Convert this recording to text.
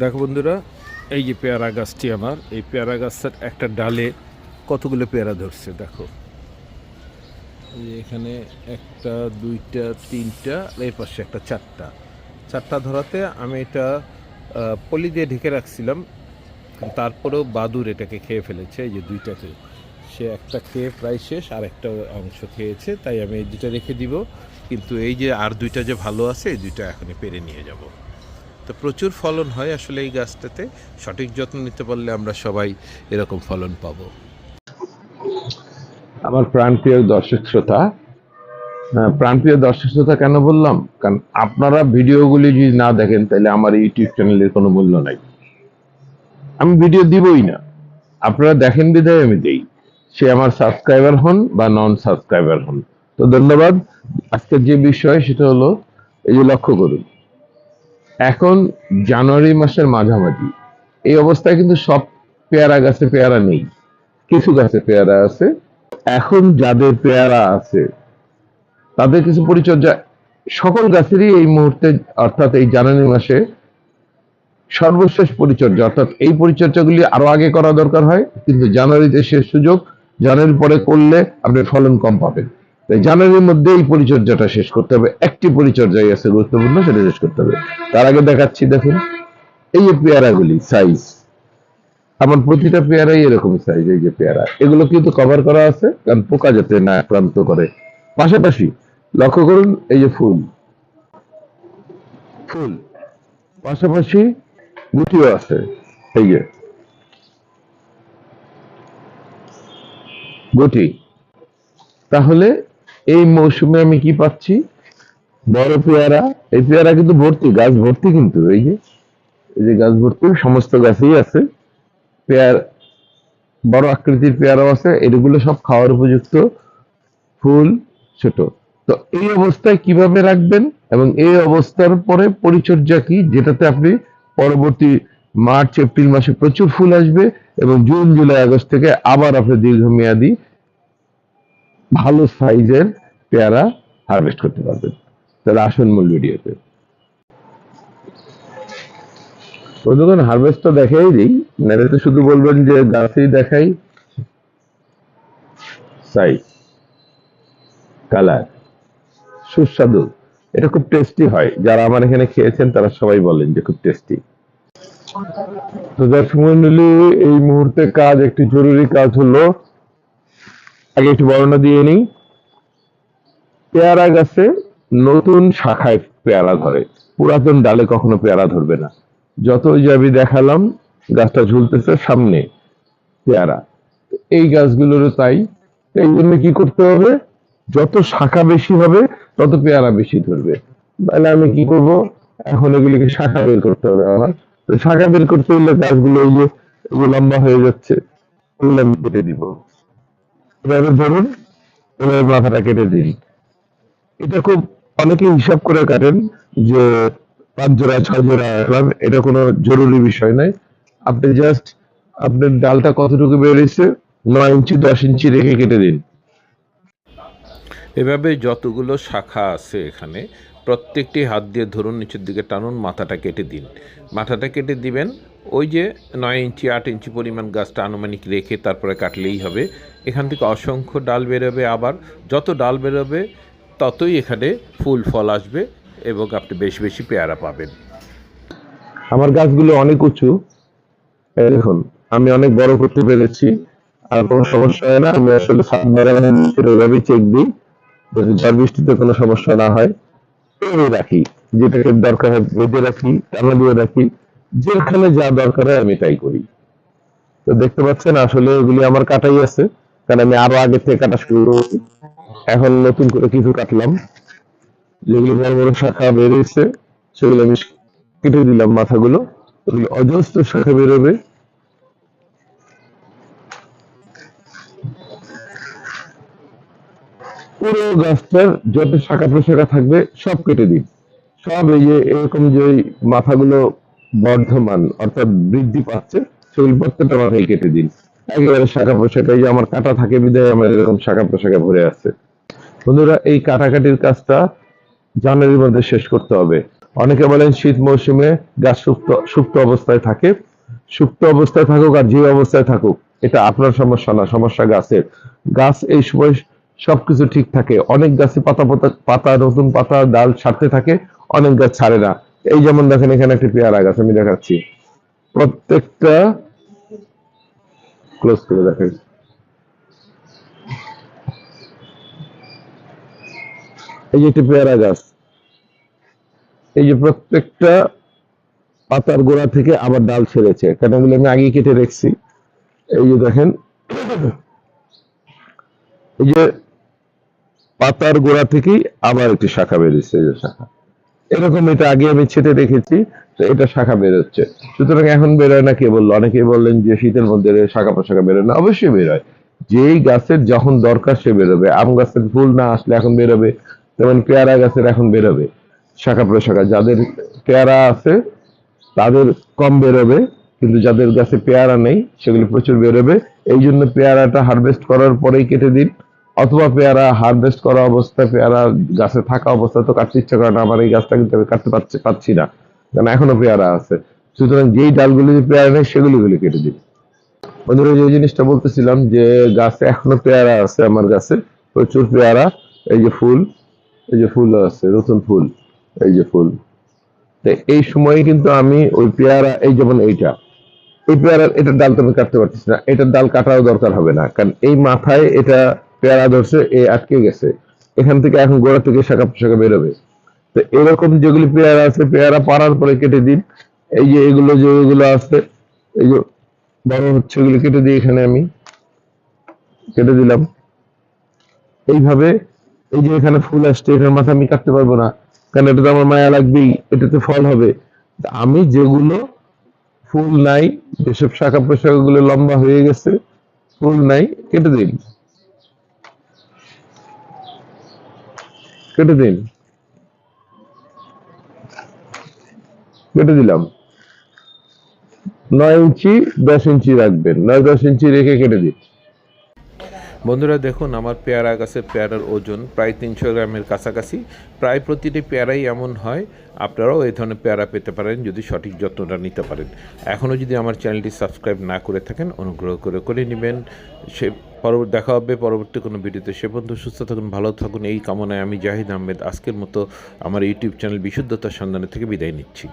দেখো বন্ধুরা, এই যে পেয়ারা গাছটি আমার, এই পেয়ারা গাছের একটা ডালে কতগুলো পেয়ারা ধরছে, দেখো। এখানে একটা, দুইটা, তিনটা, এই পাশে একটা চারটা। চারটা ধরাতে আমি এটা পলি দিয়ে ঢেকে রাখছিলাম তারপরেও বাদুর এটাকে খেয়ে ফেলেছে, এই যে দুইটাকে সে একটা খেয়ে প্রায় শেষ আর একটা অংশ খেয়েছে, তাই আমি এই দুইটা রেখে দিব। কিন্তু এই যে আর দুইটা যে ভালো আছে, এই দুইটা এখনই পেরে নিয়ে যাব। তো প্রচুর ফলন হয় আসলে এই গাছটাতে। সঠিক যত্ন নিতে পারলে আমরা সবাই এরকম ফলন পাবো। আমার প্রাণপ্রিয় দর্শক শ্রোতা আহ, প্রাণপ্রিয় দর্শক শ্রোতা কেন বললাম? কারণ আপনারা ভিডিওগুলি যদি না দেখেন তাহলে আমার ইউটিউব চ্যানেলের কোনো মূল্য নাই। আমি ভিডিও দিবই না। আপনারা দেখেন বিধায় আমি দেই। সে আমার সাবস্ক্রাইবার হন বা নন সাবস্ক্রাইবার হন। তো ধন্যবাদ। আজকের যে বিষয় সেটা হলো এই যে লক্ষ্য করুন। এখন জানুয়ারি মাসের মাঝামাঝি। এই অবস্থায় কিন্তু সব পেয়ারা গাছে পেয়ারা নেই। কিছু গাছে পেয়ারা আছে। এখন যাদের পেয়ারা আছে, তাদের কিছু পরিচর্যা সকল গাছেরই এই মুহূর্তে, অর্থাৎ এই জানুয়ারি মাসে সর্বশেষ পরিচর্যা, অর্থাৎ এই পরিচর্যাগুলি আরও আগে করা দরকার হয়। কিন্তু জানুয়ারিতে শেষ সুযোগ, জানুয়ারির পরে করলে আপনি ফলন কম পাবেন। জানুয়ারির মধ্যে এই পরিচর্যাটা শেষ করতে হবে। একটি পরিচর্যাই আছে গুরুত্বপূর্ণ, সেটা শেষ করতে হবে। তার আগে দেখাচ্ছি, দেখুন, এই যে পেয়ারাগুলি সাইজ আমার প্রতিটা পেয়ারাই এরকম সাইজ এই যে পেয়ারা। এগুলো কিন্তু কভার করা আছে, কারণ পোকা যাতে না আক্রান্ত করে। পাশাপাশি লক্ষ্য করুন, এই যে ফুল। ফুল। পাশাপাশি গুটিও আছে, এই যে। গুটি। তাহলে এই মৌসুমে আমি কি পাচ্ছি? বড় পেয়ারা। এই পেয়ারা কিন্তু ভর্তি, গাছ ভর্তি কিন্তু, এই যে এই যে গাছ ভর্তি, সমস্ত গাছেই আছে। পেয়ার, বড় আকৃতির পেয়ারাও আছে, এগুলো সব খাওয়ার উপযুক্ত ফুল ছোট। তো এই অবস্থায় কীভাবে রাখবেন এবং এই অবস্থার পরে পরিচর্যা কি, যেটাতে আপনি পরবর্তী মার্চ, এপ্রিল মাসে প্রচুর ফুল আসবে এবং জুন, জুলাই, আগস্ট থেকে আবার আপনি দীর্ঘমেয়াদী ভালো সাইজের পেয়ারা হারভেস্ট করতে পারবেন। তাহলে আসুন মূল ভিডিওতে। বন্ধুগণ হারভেস্টটা দেখাই দিই, নাহলে তো শুধু বলবেন যে গাছেই দেখাই। সাইজ কালার সুস্বাদু। এটা খুব টেস্টি হয়। যারা আমার এখানে খেয়েছেন, তারা সবাই বলেন যে খুব টেস্টি তো দর্শক মন্ডলী, এই মুহূর্তে কাজ, একটি জরুরি কাজ হলো। আগে একটু বর্ণনা দিয়ে নিই। পেয়ারা গাছে নতুন শাখায় পেয়ারা ধরে। পুরাতন ডালে কখনো পেয়ারা ধরবে না। যত ওই যে আমি দেখালাম, গাছটা ঝুলতেছে সামনে পেয়ারা। এই গাছগুলোরও তাই। এই জন্য কি করতে হবে? যত শাখা বেশি হবে, তত পেয়ারা বেশি ধরবে। তাহলে আমি কি করব? এখন এগুলিকে শাখা বের করতে হবে আমার। তো শাখা বের করতে হলে গাছগুলো এই যে লম্বা হয়ে যাচ্ছে আমি কেটে দিব। এভাবে ধরুন মাথাটা কেটে দিন এটা খুব অনেকে হিসাব করে কাটেন যে পাঁচ জোড়া, ছয় জোড়া এটা কোনো জরুরি বিষয় নয়। আপনি জাস্ট আপনার ডালটা কতটুকু বেরিয়েছে নয় ইঞ্চি, দশ ইঞ্চি রেখে কেটে দিন। এভাবে যতগুলো শাখা আছে এখানে, প্রত্যেকটি হাত দিয়ে ধরুন নিচের দিকে টানুন, মাথাটা কেটে দিন। মাথাটা কেটে দিবেন, ওই যে নয় ইঞ্চি, আট ইঞ্চি পরিমাণ গাছটা আনুমানিক রেখে তারপরে কাটলেই হবে। এখান থেকে অসংখ্য ডাল বেরোবে আবার। যত ডাল বেরোবে ততই এখানে ফুল ফল আসবে এবং আপনি বেশি বেশি পেয়ারা পাবেন। আমার গাছগুলো অনেক উঁচু। দেখুন, আমি অনেক বড় করতে পেরেছি। আর কোনো সমস্যা হয় না, আমি আসলে ওইভাবেই চেক দিই। যদি ঝড় বৃষ্টিতে কোনো সমস্যা না হয়, এই রাখি। যেটাকে দরকার হয় বেঁধে রাখি, টানা দিয়ে রাখি। যেখানে যা দরকার হয় আমি তাই করি। তো দেখতে পাচ্ছেন, আসলে এগুলি আমার কাটাই আছে। কারণ আমি আরও আগে থেকে কাটা শুরু করেছি। এখন নতুন করে কিছু কাটলাম। যেগুলো বড় বড় শাখা বেরিয়েছে, সেগুলো আমি কেটে দিলাম মাথাগুলো। ওগুলো অজস্র শাখা বেরোবে। পুরো গাছটার যত শাখা প্রশাখা থাকবে, সব কেটে দিন সব এই যে এরকম যে মাথাগুলো বর্ধমান, অর্থাৎ বৃদ্ধি পাচ্ছে, সেগুলো প্রত্যেকটা মাথায় কেটে দিন একেবারে শাখা প্রশাখা এই যে আমার কাটা থাকে বিদায় আমার এরকম শাখা প্রশাখা ভরে আছে। বন্ধুরা, এই কাটাকাটির কাজটা জানুয়ারির মধ্যে শেষ করতে হবে। অনেকে বলেন শীত মৌসুমে গাছ সুপ্ত সুপ্ত অবস্থায় থাকে। সুপ্ত অবস্থায় থাকুক আর যে অবস্থায় থাকুক, এটা আপনার সমস্যা না, সমস্যা গাছের। গাছ এই সময় সবকিছু ঠিক থাকে। অনেক গাছে পাতা পাতা নতুন পাতা, ডাল ছাড়তে থাকে, অনেক গাছ ছাড়ে না। এই যেমন দেখেন, এখানে একটা পেয়ারা গাছ আমি দেখাচ্ছি। প্রত্যেকটা ক্লোজ করে দেখেন এই যে একটা পেয়ারা গাছ, এই যে প্রত্যেকটা পাতার গোড়া থেকে আবার ডাল ছেড়েছে। কেন বলে আমি আগে কেটে রেখেছি। এই যে দেখেন, এই যে পাতার গোড়া থেকেই আবার একটি শাখা বেরিয়েছে, এই যে শাখা। এরকম এটা আগে আমি ছেটে রেখেছি তো এটা শাখা বেরোচ্ছে। সুতরাং এখন বেরোয় না কে বলল? অনেকে বললেন যে শীতের মধ্যে শাখা প্রশাখা বেরোয় না, অবশ্যই বেরোয়। যেই গাছের যখন দরকার সে বেরোবে। আম গাছের ফুল না আসলে এখন বেরোবে। তেমন পেয়ারা গাছের এখন বেরোবে, শাখা প্রশাখা, যাদের পেয়ারা আছে, তাদের কম বেরোবে, কিন্তু যাদের গাছে পেয়ারা নেই, সেগুলি প্রচুর বেরোবে। এই জন্য পেয়ারাটা হারভেস্ট করার পরেই কেটে দিন, অথবা পেয়ারা হারভেস্ট করা অবস্থায় পেয়ারা গাছে থাকা অবস্থায় তো কাটতে ইচ্ছা করে না, আমার এই গাছটা কিন্তু আমি কাটতে পারছি পাচ্ছি না, কারণ এখনও পেয়ারা আছে। সুতরাং যেই ডালগুলি পেয়ারা নেই, সেগুলি গুলি কেটে দিন। বন্ধুরা যে জিনিসটা বলতেছিলাম যে গাছে এখনও পেয়ারা আছে আমার গাছে, প্রচুর পেয়ারা, এই যে ফুল এই যে ফুল আছে নতুন ফুল, এই যে ফুল। এই সময়ে কিন্তু আমি ওই পেয়ারা, এই যেমন এইটা, এই পেয়ারার, এটার ডাল তো আমি কাটতে পারতেছি না, এটার ডাল কাটাও দরকার হবে না, কারণ এই মাথায় এটা পেয়ারা ধরছে, এ আটকে গেছে। এখান থেকে এখন গোড়া থেকে শাখা পোশাখা বেরোবে। তো এরকম যেগুলি পেয়ারা আছে, পেয়ারা পাড়ার পরে কেটে দিন এই যে এগুলো যে এগুলো আছে, এই যে বড় হচ্ছে, এগুলো কেটে দিই এখানে আমি। কেটে দিলাম। এইভাবে এই যে এখানে ফুল আসছে, এখানে মাথা আমি কাটতে পারব না। কারণ এটা তো আমার মায়া লাগবেই, এটাতে ফল হবে। আমি যেগুলো, ফুল নাই, যেসব শাখা প্রশাখা গুলো লম্বা হয়ে গেছে, ফুল নাই, কেটে দিন। কেটে দিন। কেটে দিলাম। নয় ইঞ্চি দশ ইঞ্চি রাখবেন, নয় দশ ইঞ্চি রেখে কেটে দিন। বন্ধুরা দেখুন, আমার পেয়ারা গাছের পেয়ারার ওজন প্রায় তিনশো গ্রামের কাছাকাছি। প্রায় প্রতিটি পেয়ারাই এমন হয়, আপনারাও এই ধরনের পেয়ারা পেতে পারেন যদি সঠিক যত্নটা নিতে পারেন। এখনও যদি আমার চ্যানেলটি সাবস্ক্রাইব না করে থাকেন, অনুগ্রহ করে করে নেবেন। সে পরবর্তী, দেখা হবে পরবর্তী কোনো ভিডিওতে। সে পর্যন্ত সুস্থ থাকুন, ভালো থাকুন। এই কামনায় আমি জাহিদ আহমেদ আজকের মতো আমার ইউটিউব চ্যানেল বিশুদ্ধতার সন্ধানে থেকে বিদায় নিচ্ছি।